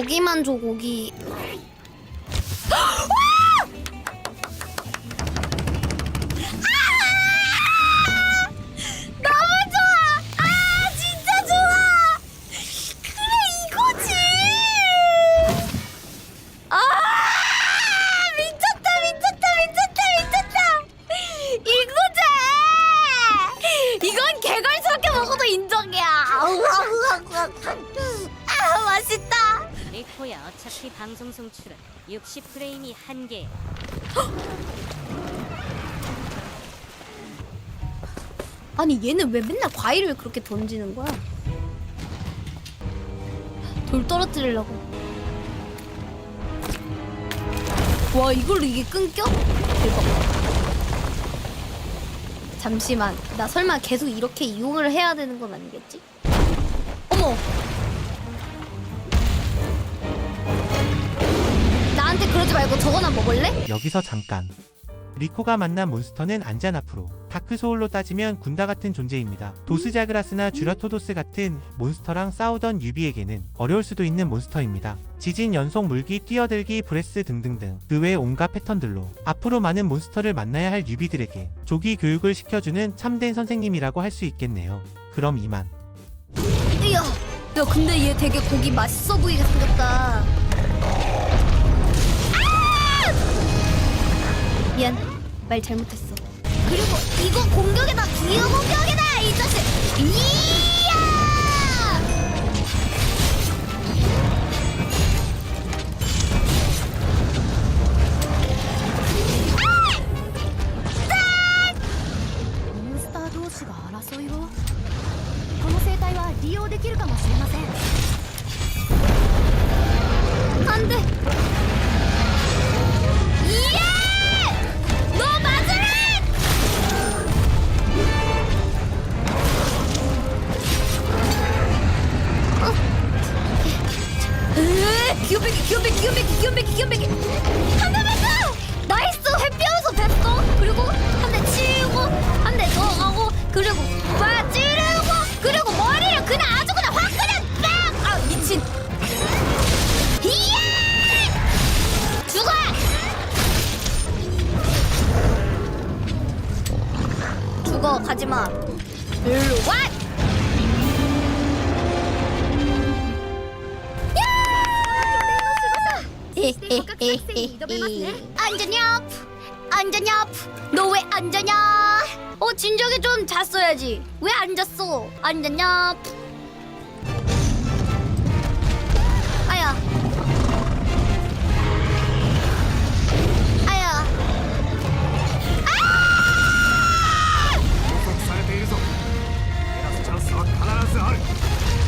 고기만 줘 고기. 이건 개걸스럽게 먹어도 인정이야. 어차피 방송 송출은 60프레임이 한계. 아니 얘는 왜 맨날 과일을 그렇게 던지는 거야? 돌 떨어뜨리려고. 와 이걸로 이게 끊겨? 대박. 잠시만 나 설마 계속 이렇게 이용을 해야 되는 건 아니겠지? 어머. 말고 저거나 먹을래? 여기서 잠깐. 리코가 만난 몬스터는 안잔 앞으로 다크 소울로 따지면 군다 같은 존재입니다. 도스자그라스나 쥬라토도스 같은 몬스터랑 싸우던 유비에게는 어려울 수도 있는 몬스터입니다. 지진, 연속, 물기, 뛰어들기, 브레스 등등등 그 외 온갖 패턴들로 앞으로 많은 몬스터를 만나야 할 유비들에게 조기 교육을 시켜주는 참된 선생님이라고 할 수 있겠네요. 그럼 이만. 이야, 야 근데 얘 되게 고기 맛있어 보이게 생겼다. 미안, 말 잘못했어. 그리고 이거 공격이다, 기어 공격이다, 이 자식. 이야! 아! モンスター同士が争いをこの生態は利用できるかもしれません 으, 기어배기, 기어배기, 기어배기, 기어배기, 기어배기. 한 대만 더! 나이스! 회피하면서 뺐어. 그리고 한 대 치우고, 한대더 가고, 그리고 와 찌르고, 그리고 머리를 그냥 아주 그냥 확 그냥 빡! 아, 미친. 이야! 죽어! 죽어 가지마 일로 와! 안전엽 안전엽 너왜 앉았냐 어 진작에 좀 잤어야지 왜 앉았어 안전엽